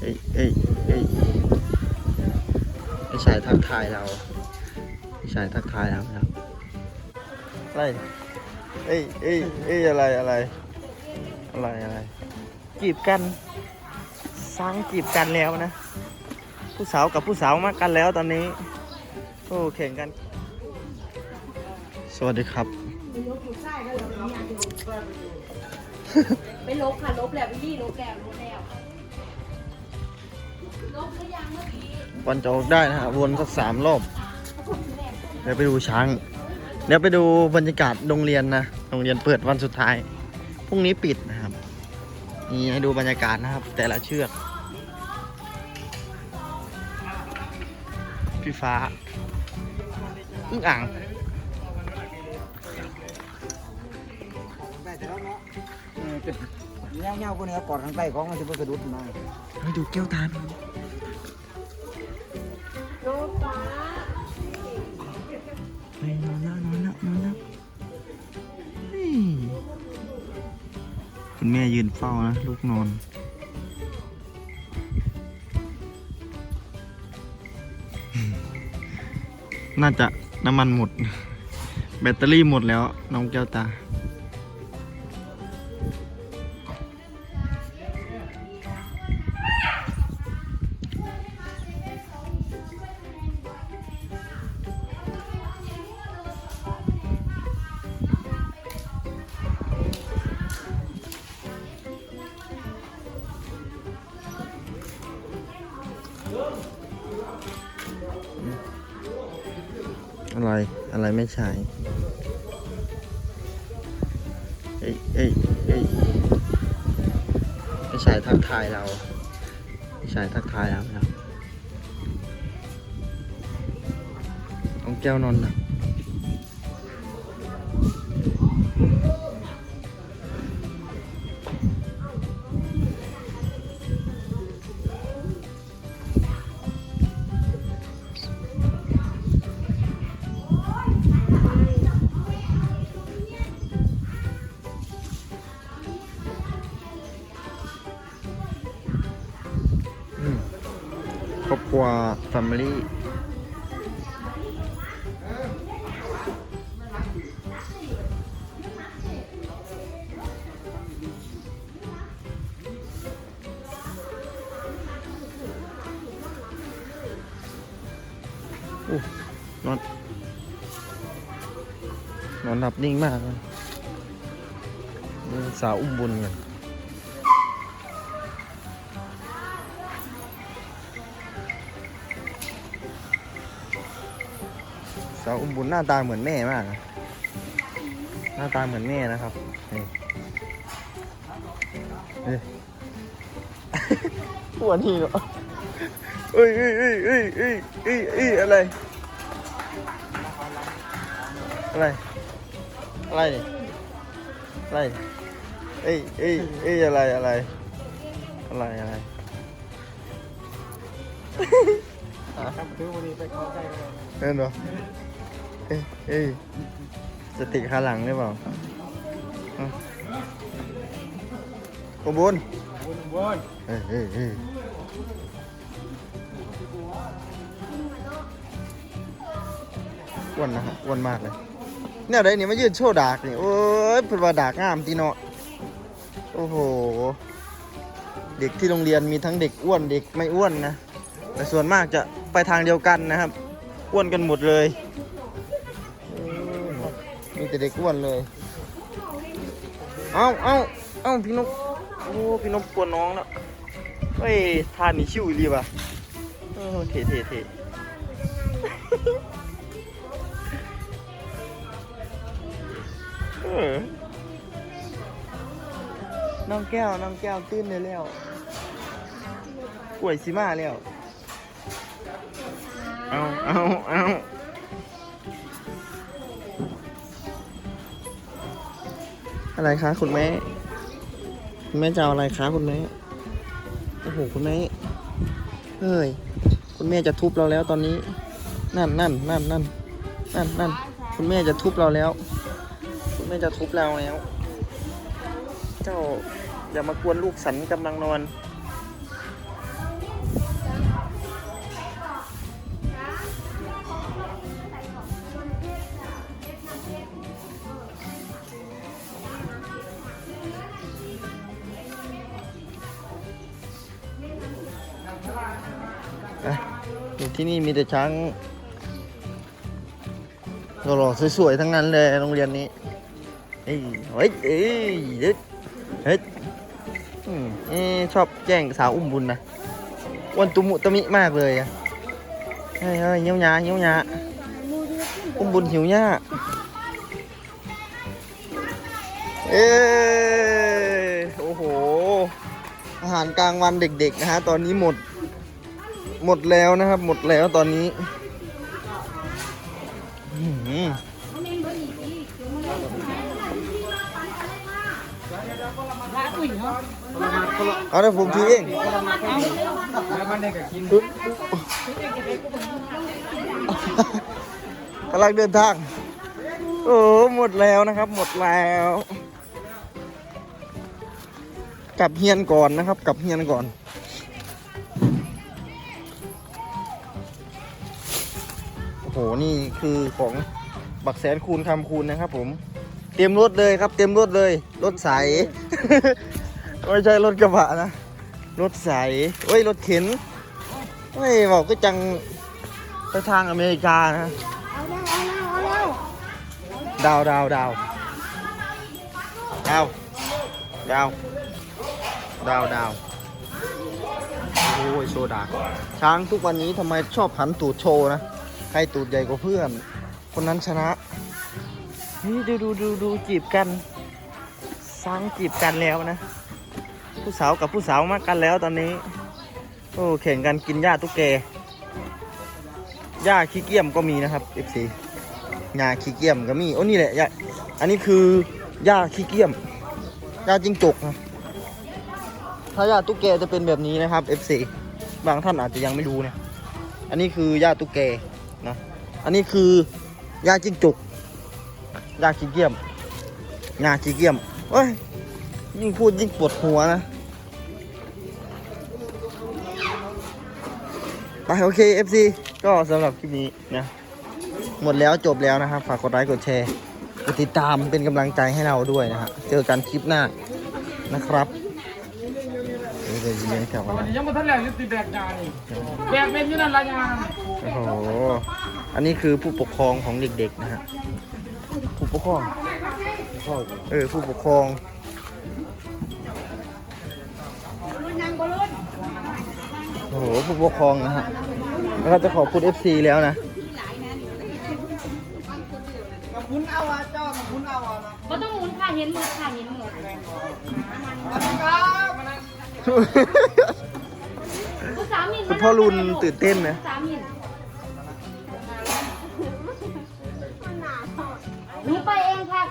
เอ้ยเอ้ยเอ้ยไอ้ชายทักทายเราไอ้ชายทักทายเราครับอะไรเอ้ยเอ้ยเอ้ยอะไรอะไร อะไรอะไร จีบกันสร้างจีบกันแล้วนะ ผู้สาวกับผู้สาวมากันแล้วตอนนี้ โอ้แข่งกัน สวัสดีครับไม่ลบค่ะลบแล้วพี่ลี่ลบแล้วลบแล้วลบหรือยังเมื่อกี้ วันจะออกได้นะฮะวนสักสามรอบ เดี๋ยวไปดูช้าง เดี๋ยวไปดูบรรยากาศโรงเรียนนะ โรงเรียนเปิดวันสุดท้าย พรุ่งนี้ปิดนะครับ นี่ให้ดูบรรยากาศนะครับ แต่ละเชือก พี่ฟ้าอึ้งอ่างได้แต่แล้ว เงี้ยวเงี้ยวพวกนี้กอดข้างใต้ของมันจะบ่สะดุดมาให้ดูแก้วตาโลฟ้าไปนอนแล้วนอนแล้วนอนแล้วคุณแม่ยืนเฝ้านะ ลูกนอน น่าจะน้ำมันหมด แบตเตอรี่หมดแล้ว น้องแก้วตา ไม่ใช่เอ้ยเอ้ยเอ้ยไม่ใช่ทักทายเราไม่ใช่ทักทายเราครับต้องแก้วนอนหนัก ครอบครัวแฟมิลี่นอน นอนหลับนิ่งมากเลยสาวอุ้มบุญกันาวอุ้มบุญหน้าตาเหมือนแม่มากนะหน้าตาเหมือนแม่นะครับนี่นี่อ้วนนี่เนาะเอ้ยเอ้ยเอ้ยเอ้ยเอ้ยเอ้ยเอ้ยอะไร อะไร อะไรนี่อะไรเอ้ยเอ้ยเอ้ยอะไรอะไร อะไรอะไรครับถือวันนี้ไปเข้าใกล้เลยเห็นปะ เอ้ยเอ้ยจะติดขาหลังหรือเปล่าอะขบวนวนนเอ้ยเอ้ยเอ้ยอ้วนนะครับอ้วนมากเลยเนี่ยได้นี่มายืนโชว์ดากนี่โอ้ยเป็นว่าดากงามตีเนาะโอ้โห เด็กที่โรงเรียนมีทั้งเด็กอ้วนเด็กไม่อ้วนนะ แต่ส่วนมากจะไปทางเดียวกันนะครับ อ้วนกันหมดเลย มีแต่เด็กอ้วนเลย เอาเอาเอาพี่นกโอ้พี่นกกวนน้องแล้วเฮ้ยทานนี่ชิวอีว่ะเออเท่เท่เท่เออน้องแก้ว น้องแก้วตื้นเลยแล้วป่วยสิมาแล้ว เอาเอาเอา อะไรคะคุณแม่ คุณแม่จะเอาอะไรคะคุณแม่ โอ้โหคุณแม่ เฮ้ย คุณแม่จะทุบเราแล้วตอนนี้ นั่นนั่นนั่นนั่นนั่นนั่นคุณแม่จะทุบเราแล้ว คุณแม่จะทุบเราแล้ว เจ้าอย่ามากวนลูกสันกำลังนอน ที่นี่มีแต่ช้างหล่อๆสวยๆทั้งนั้นเลยโรงเรียนนี้เฮ้ยเฮ้ยเฮ้ยเฮ้ยเอ๊ชอบแกล้งสาวอุ้มบุญนะอ้วนตุมุตมิมากเลยอะเฮ้ยเฮ้ยเหี้ยวยาเหี้ยวยาอุ้มบุญหิวหญ้าเอ้ยโอ้โห อาหารกลางวันเด็กๆนะฮะ ตอนนี้หมด หมดแล้วนะครับ หมดแล้วตอนนี้เอาเดี๋ยวผมถือเองกำลังเดินทาง โอ้ หมดแล้วนะครับ หมดแล้ว กลับเฮียนก่อนนะครับ กลับเฮียนก่อน หนี่คือของบักแสนคูณคำคูณนะครับ ผม เตรียมรถเลยครับ เตรียมรถเลยรถใส ไม่ใช่รถกระบะนะรถใสเอ้ยรถเข็นไม่บอกก็จังไปทางอเมริกานะดาวดาวดาวดาวดาวดาวดาวโอ้ยโซดาช้างทุกวันนี้ทำไมชอบหันตูดโชว์นะ ใครตูดใหญ่กว่าเพื่อน คนนั้นชนะ นี่ดูดูดูดูจีบกันช้างจีบกันแล้วนะ ผู้สาวกับผู้สาวมากกันแล้วตอนนี้ โอ้แข่งกันกินหญ้าตุ๊กแกหญ้าขี้เกียจก็มีนะครับ FC หญ้าขี้เกียจก็มีโอ้นี่แหละหญ้าอันนี้คือหญ้าขี้เกียจหญ้าจิ้งจกนะถ้าหญ้าตุ๊กแกจะเป็นแบบนี้นะครับ FC บางท่านอาจจะยังไม่รู้นะอันนี้คือหญ้าตุ๊กแก อันนี้คือหญ้าจิ้งจุกหญ้าขี้เกียจหญ้าขี้เกียจเอ้ยยิ่งพูดยิ่งปวดหัวนะไปโอเค FC ก็สำหรับคลิปนี้นะหมดแล้วจบแล้วนะครับ ฝากกดไลค์กดแชร์กดติดตามเป็นกำลังใจให้เราด้วยนะฮะเจอกันคลิปหน้านะครับเดี๋ยวจะเลี้ยงกลับมาวันนี้ยังมาทันแหลกยุติแบกยานี่แบกเป็นอยี่นั่นละยาโอ้โห อันนี้คือผู้ปกครองของเด็กๆนะฮะผู้ปกครอง เออผู้ปกครองโอ้โหผู้ปกครองนะฮะแล้วก็จะขอบคุณ FC แล้วนะกับคุณเอาอะเจ้ากับคุณเอาอะนะก็ต้องหมุนค่ะเห็นหมดค่ะเห็นหมดครับมานั่งผู้สามีคุณพ่อรุนตื่นเต้นนะสามี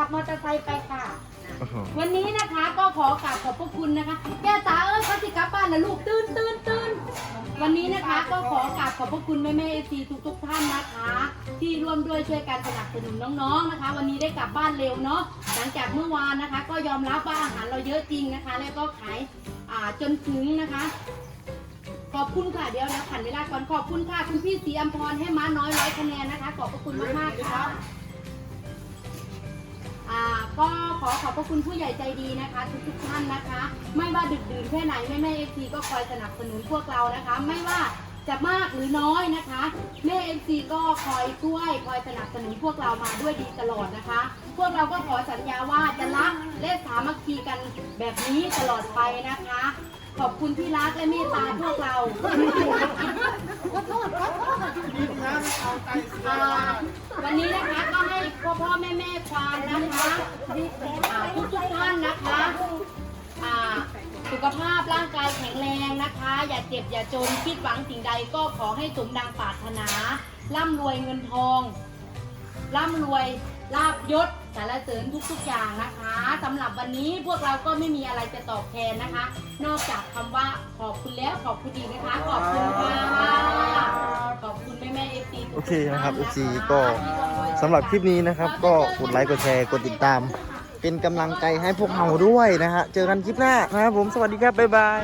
ขับมอเตอร์ไซค์ไปค่ะ โอ้โหวันนี้นะคะก็ขอกราบขอบพระคุณนะคะแก้วตาเอ้ยเขาสิกลับบ้านนะลูกตื่นตื่นตื่นวันนี้นะคะก็ขอกราบขอบพระคุณแม่แม่เอซีทุกทุก ๆ ท่านนะคะ ที่ร่วมด้วยช่วยการสนับสนุนน้องๆนะคะ วันนี้ได้กลับบ้านเร็วเนาะหลังจากเมื่อวานนะคะ ก็ยอมรับว่าอาหารเราเยอะจริงนะคะ แล้วก็ขายอ่าจนถึงนะคะ ขอบคุณค่ะเดี๋ยวนะผ่านเวลาก่อนขอบคุณค่ะคุณพี่สีอัมพรให้ม้าน้อยร้อยคะแนนนะคะ ขอบพระคุณมากๆค่ะ อ่าก็ขอขอบพระคุณผู้ใหญ่ใจดีนะคะทุกทุกๆท่านนะคะ ไม่ว่าดึกดื่นแค่ไหนแม่แม่เอฟซีก็คอยสนับสนุนพวกเรานะคะ ไม่ว่าจะมากหรือน้อยนะคะแม่เอฟซีก็คอยช่วยคอยสนับสนุนพวกเรามาด้วยดีตลอดนะคะ พวกเราก็ขอสัญญาว่าจะรักและสามัคคีกันแบบนี้ตลอดไปนะคะ ขอบคุณที่รักและเมตตาพวกเราอ่าวันนี้นะคะก็ให้พ่อพ่อแม่แม่ควานนะคะทุกทุกท่านนะคะสุขภาพร่างกายแข็งแรงนะคะ อย่าเจ็บอย่าจนคิดหวังสิ่งใดก็ขอให้สมดังปรารถนา ร่ำรวยเงินทอง ร่ำรวยลาบยศ สารเสริญทุกๆอย่างนะคะสำหรับวันนี้พวกเราก็ไม่มีอะไรจะตอบแทนนะคะ นอกจากคำว่าขอบคุณแล้วขอบคุณอีกนะคะ ขอบคุณค่ะขอบคุณแม่แม่เอฟซีโอเคนะครับ FC ก็สำหรับคลิปนี้นะครับ ก็กดไลค์กดแชร์กดติดตาม เป็นกำลังใจให้พวกเราด้วยนะฮะเจอกันคลิปหน้านะครับผมสวัสดีครับบ๊ายบาย